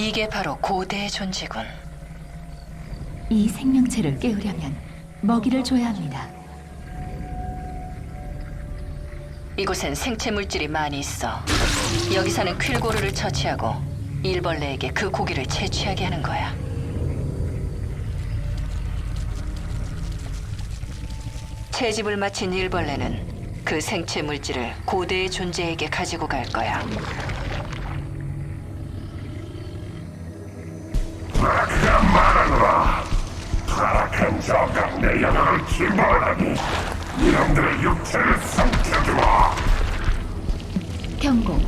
이게 바로 고대의 존재군. 이 생명체를 깨우려면 먹이를 줘야 합니다. 이곳엔 생체 물질이 많이 있어. 여기 사는 퀼고르를 처치하고 일벌레에게 그 고기를 채취하게 하는 거야. 채집을 마친 일벌레는 그 생체 물질을 고대의 존재에게 가지고 갈 거야. 저각 내 영혼을 침범하니 이놈들의 육체를 삼켜주마 경고.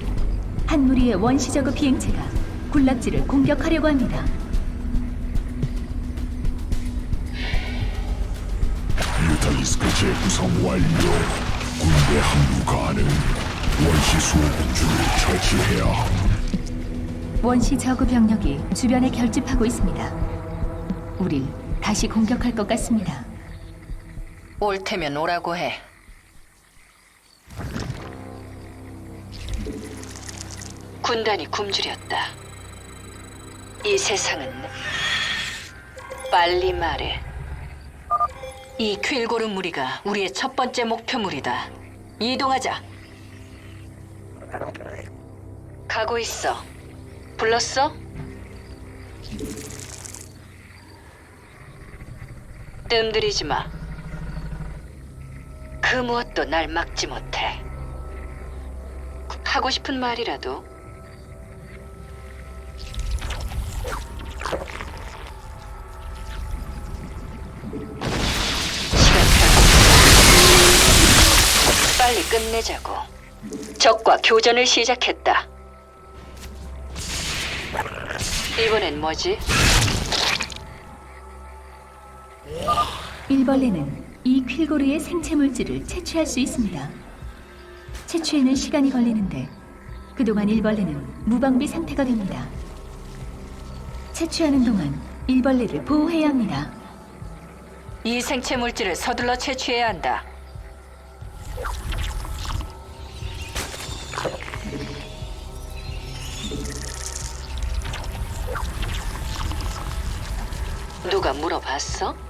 한 무리의 원시 저그 비행체가 군락지를 공격하려고 합니다. 뮤탈리스크 재구성 완료 군대 합류 가능 원시 수호군주를 처치해야 함 원시 저그 병력이 주변에 결집하고 있습니다. 우릴 다시 공격할 것 같습니다. 올 테면 오라고 해. 군단이 굶주렸다. 이 세상은 빨리 말해. 이 퀼고르 무리가 우리의 첫 번째 목표물이다. 이동하자. 가고 있어. 불렀어? 뜸들이지 마. 그 무엇도 날 막지 못해. 하고 싶은 말이라도 빨리 끝내자고. 적과 교전을 시작했다. 이번엔 뭐지? 일벌레는 이 퀼고르의 생체 물질을 채취할 수 있습니다. 채취에는 시간이 걸리는데 그동안 일벌레는 무방비 상태가 됩니다. 채취하는 동안 일벌레를 보호해야 합니다. 이 생체 물질을 서둘러 채취해야 한다. 누가 물어봤어?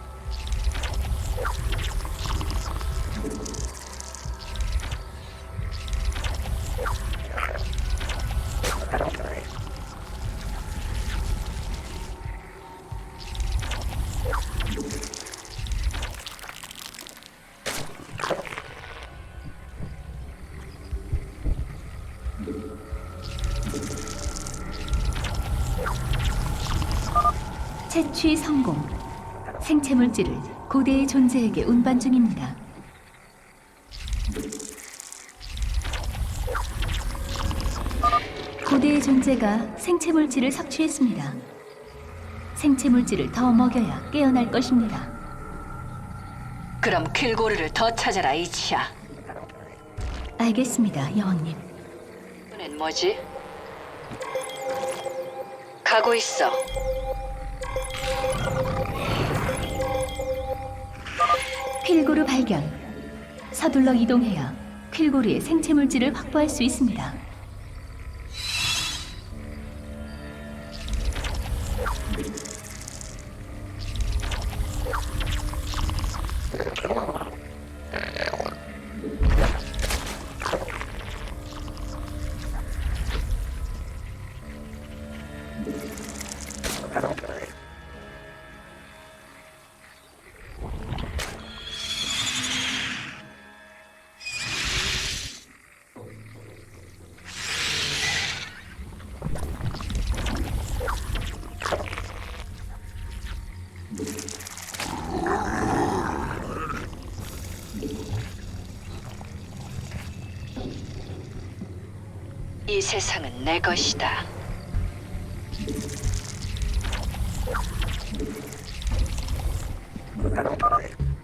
채취 성공. 생체 물질을 고대의 존재에게 운반 중입니다. 고대의 존재가 생체 물질을 섭취했습니다. 생체 물질을 더 먹여야 깨어날 것입니다. 그럼 퀼고르를 더 찾아라 이치야. 알겠습니다, 여왕님. 이번엔 뭐지? 가고 있어. 퀼고르 발견. 서둘러 이동해야 퀼고르의 생체 물질을 확보할 수 있습니다. 이 세상은 내 것이다.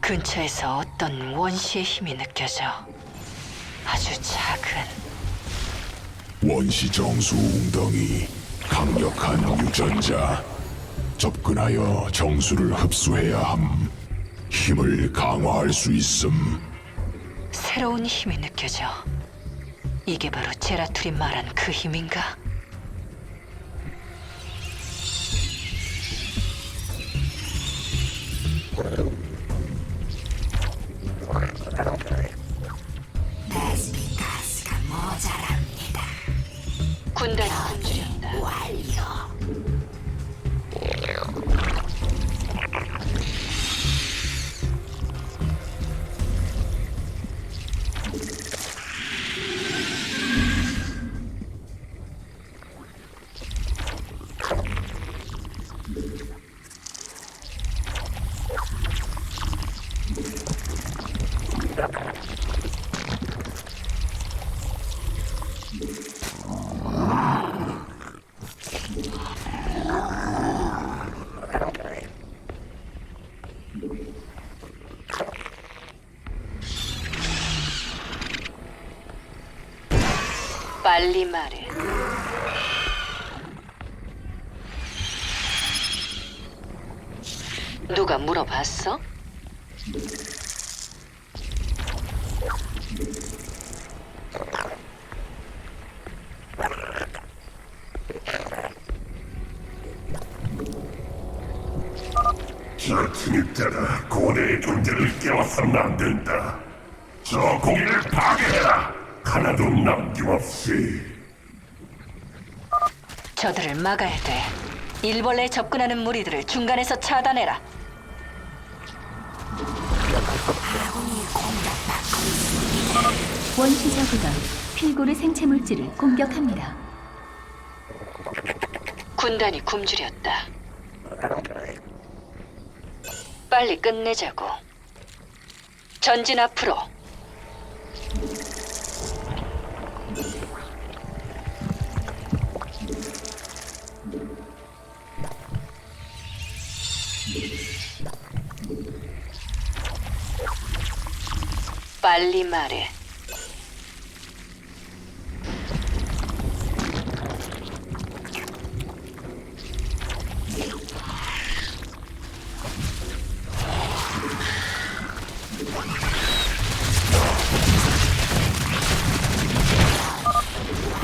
근처에서 어떤 원시의 힘이 느껴져. 아주 작은 원시 정수 웅덩이 강력한 유전자 접근하여 정수를 흡수해야 함 힘을 강화할 수 있음 새로운 힘이 느껴져. 이게 바로 제라툴이 말한 그 힘인가? 빨리 말해. 누가 물어봤어? 저 침입자가 고대의 존재를 깨워서는 안 된다. 저 공인을 파괴해라. 하나도 남 김없이. 저들을 막아야 돼. 일벌레에 접근하는 무리들을 중간에서 차단해라. 원시 저그가 필고르 생체 물질을 공격합니다. 군단이 굶주렸다. 빨리 끝내자고. 전진 앞으로. 빨리 말해.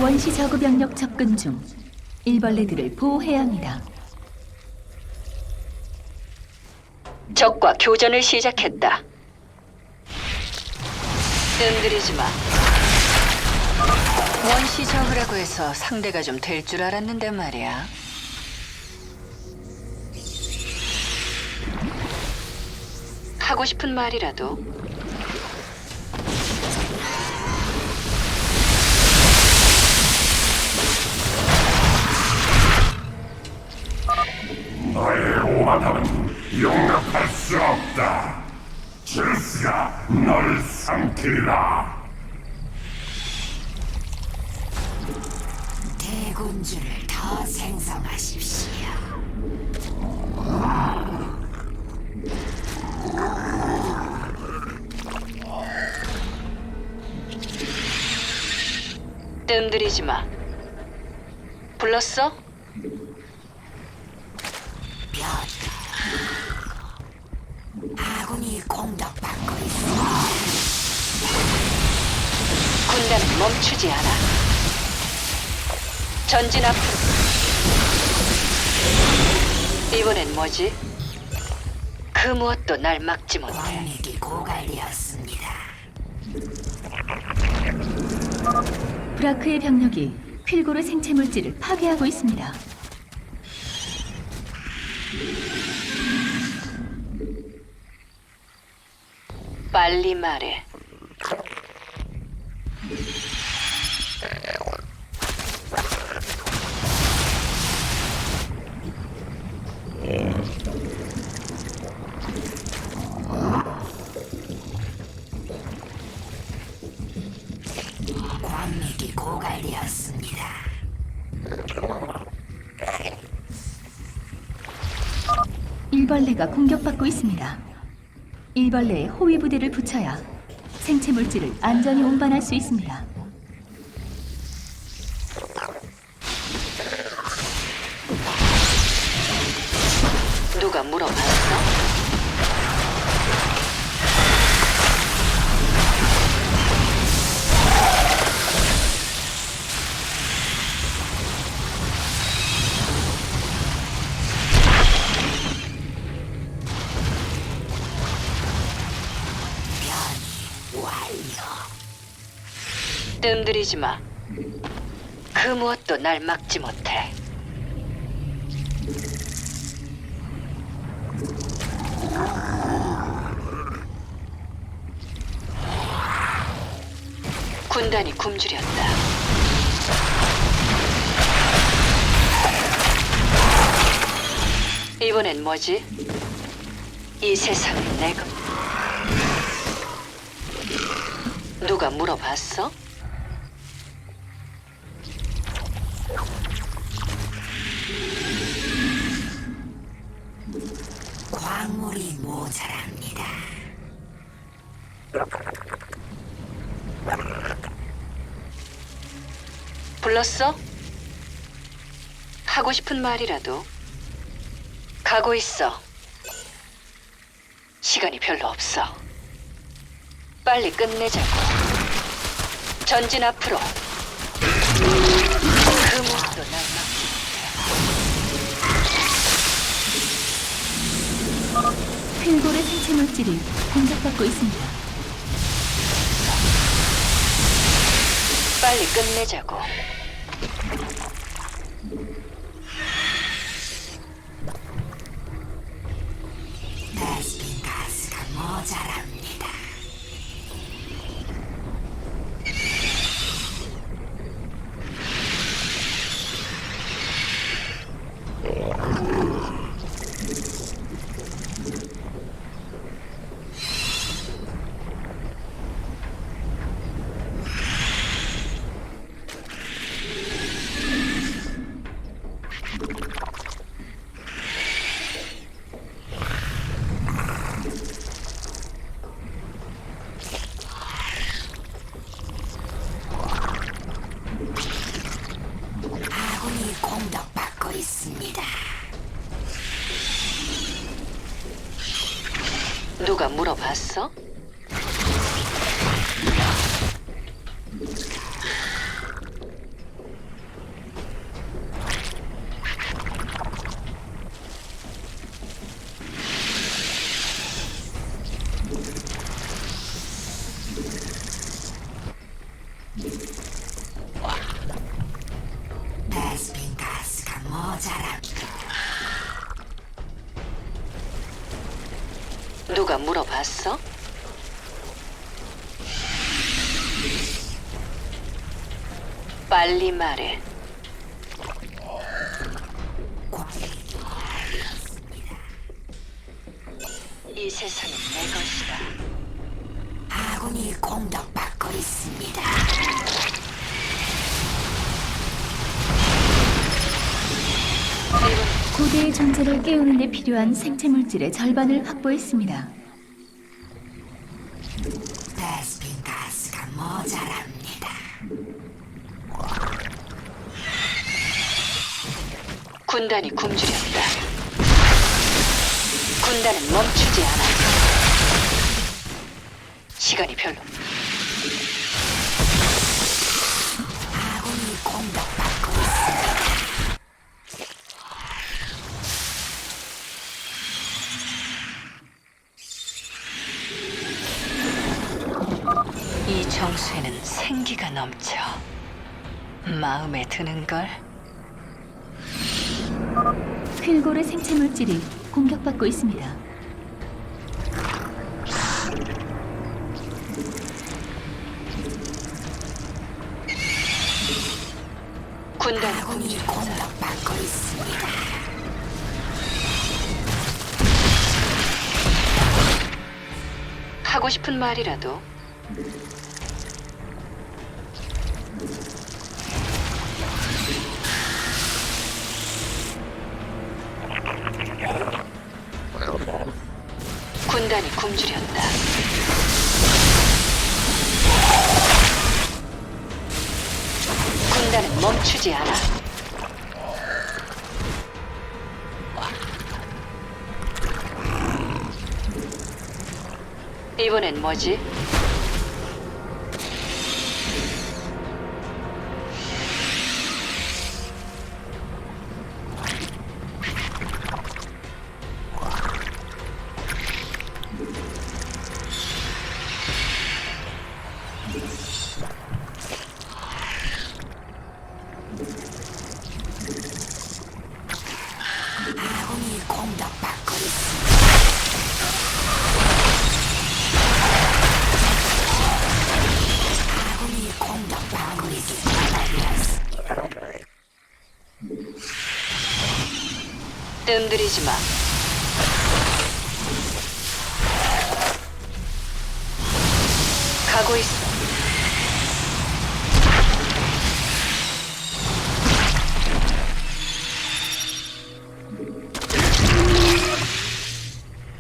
원시 저그 병력 접근 중 일벌레들을 보호해야 합니다. 적과 교전을 시작했다. 뜸들이지 마. 원시 적이라고 해서 상대가 좀 될 줄 알았는데 말이야. 하고 싶은 말이라도 너의 오만함은 용납할 수 없다. 제스가 널 삼키리라. 대군주를 더 생성하십시오. 뜸들이지 마. 불렀어? 군단은 멈추지 않아. 전진 앞으로. 이번엔 뭐지? 그 무엇도 날 막지 못해. 광맥이 고갈되었습니다. 브라크의 병력이 필고르 생체 물질을 파괴하고 있습니다. 빨리 말해. 일벌레가 공격받고 있습니다. 일벌레에 호위 부대를 붙여야 생체 물질을 안전히 운반할 수 있습니다. 누가 물어봤 뜸들이지 마. 그 무엇도 날 막지 못해. 군단이 굶주렸다. 이번엔 뭐지? 이 세상은 내가 누가 물어봤어? 불렀어? 하고 싶은 말이라도 가고 있어. 시간이 별로 없어. 빨리 끝내자고. 전진 앞으로. 그 무엇도 날 막지 퀼골의 생체 물질이 공격받고 있습니다. 빨리 끝내자고. 누가 물어봤어? 빨리 말해. 깨우는 데 필요한 생체 물질의 절반을 확보했습니다. 베스핀 가스가 모자랍니다. 군단이 굶주렸다. 군단은 멈추지 않아. 시간이 별로. 마음에 드는 걸. 퀼골의 생체 물질이 공격받고 있습니다. 아군이 굶주렸다. 공격받고 있습니다. 하고 싶은 말이라도 굶주렸다. 군단은 멈추지 않아. 이번엔 뭐지? 뜸들이지 마. 가고 있어.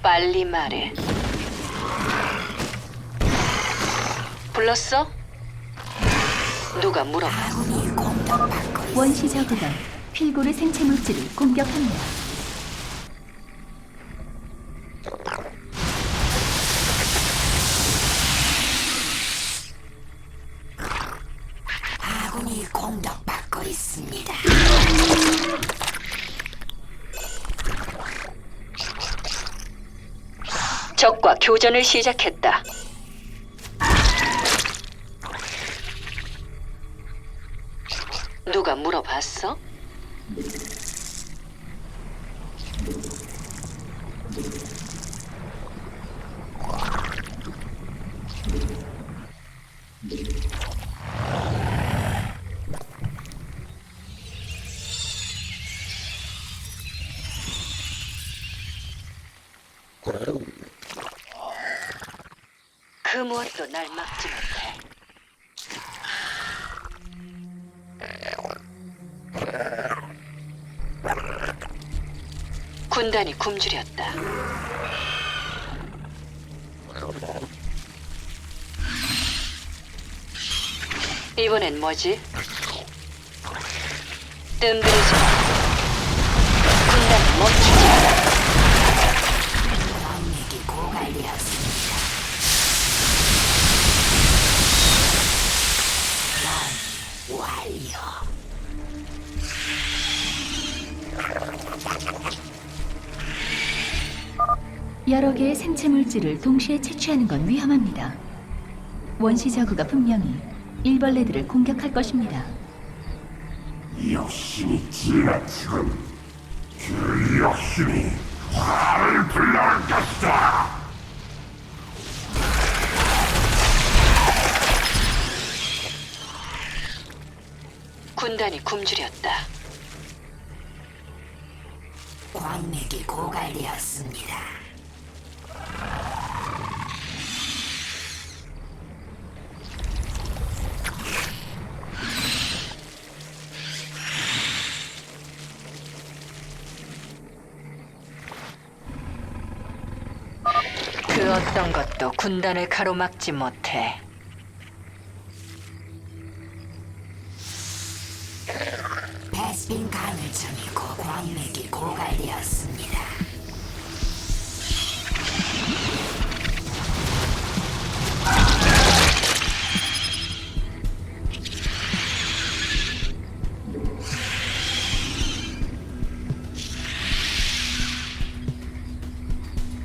빨리 말해. 불렀어? 누가 물어봐. 원시 저그가 필고르 생체 물질을 공격합니다. 아군이 공격받고 있습니다. 적과 교전을 시작했다. 누가 물어봤어? 그 무엇도 날 막지 못해. 군단이 굶주렸다. 이번엔 뭐지? 뜸들이지 마. 군단이 멈추지 않 여러 개의 생체 물질을 동시에 채취하는 건 위험합니다. 원시 저그가 분명히 일벌레들을 공격할 것입니다. 욕심이 지나치군. 그 욕심이 화를 불러올 것이다. 군단이 굶주렸다. 광맥이 고갈되었습니다. 군단을 가로막지 못해. 베스핀 가늘점이 고 광맥이 고갈되었습니다.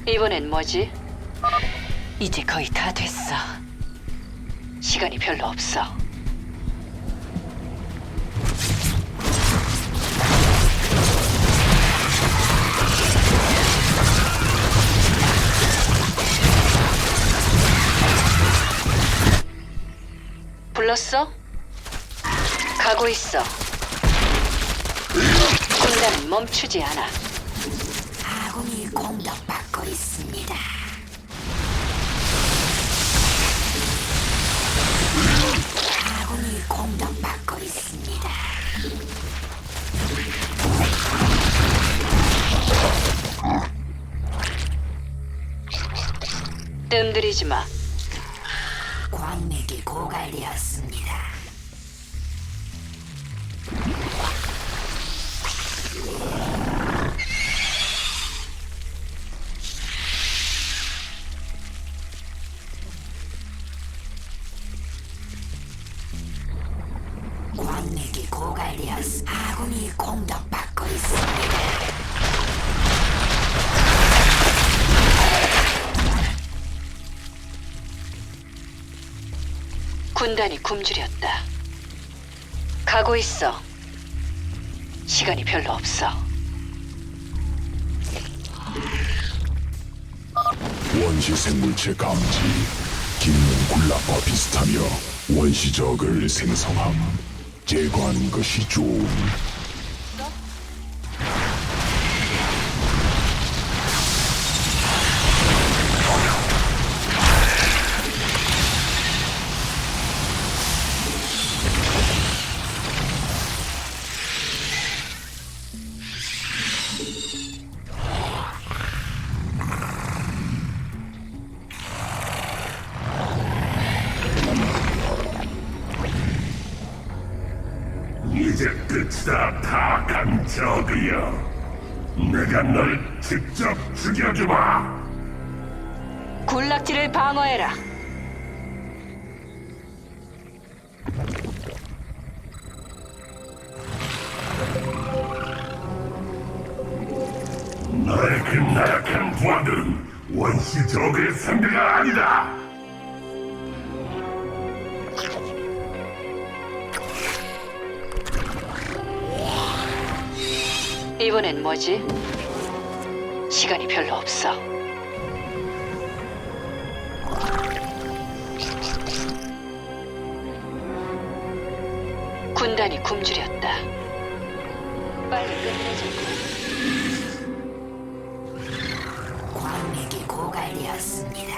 이번엔 뭐지? 이제 거의 다 됐어. 시간이 별로 없어. 불렀어? 가고 있어. 군단은 멈추지 않아. 아군이 공격받고 있습니다. 공격받고 있습니다. 뜸들이지 마. 광맥이 고갈되었습니다. 광맥이 고갈되었. 아군이 공격받고 있습니다. 군단이 굶주렸다. 가고 있어. 시간이 별로 없어. 원시 생물체 감지 기능 군락과 비슷하며 원시적을 생성함 제거하는 것이 좋음 적이여. 내가 널 직접 죽여주마. 군락지를 방어해라. 너의 그 나약한 부하들은 원시 적의 상대가 이번엔 뭐지? 시간이 별로 없어. 군단이 굶주렸다. 빨리 끝내자. 광맥이 고갈되었습니다.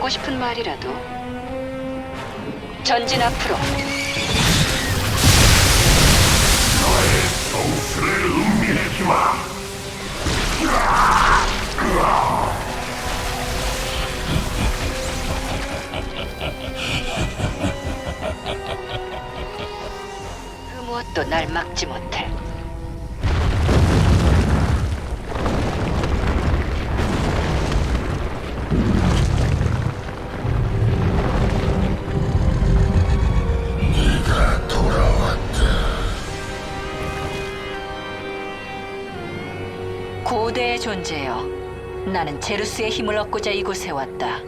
하고 싶은 말이라도 전진 앞으로 정수를 음미해주마. 그 무엇도 날 막지 못해. 존재여. 나는 제루스의 힘을 얻고자 이곳에 왔다.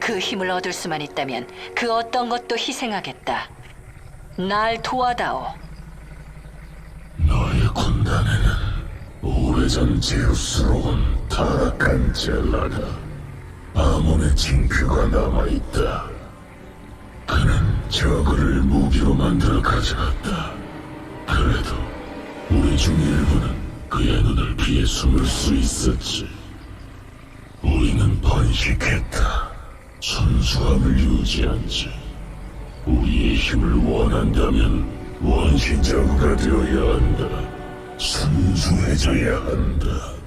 그 힘을 얻을 수만 있다면 그 어떤 것도 희생하겠다. 날 도와다오. 너의 군단에는 오래전 제우스로 온 타락한 젤라가 아몬의 징표가 남아있다. 그는 저그를 무기로 만들어 가져갔다. 그래도 우리 중 일부는 그의 눈을 피해 숨을 수 있었지. 우리는 번식했다. 순수함을 유지한 채 우리의 힘을 원한다면 저그가 되어야 한다. 순수해져야 한다.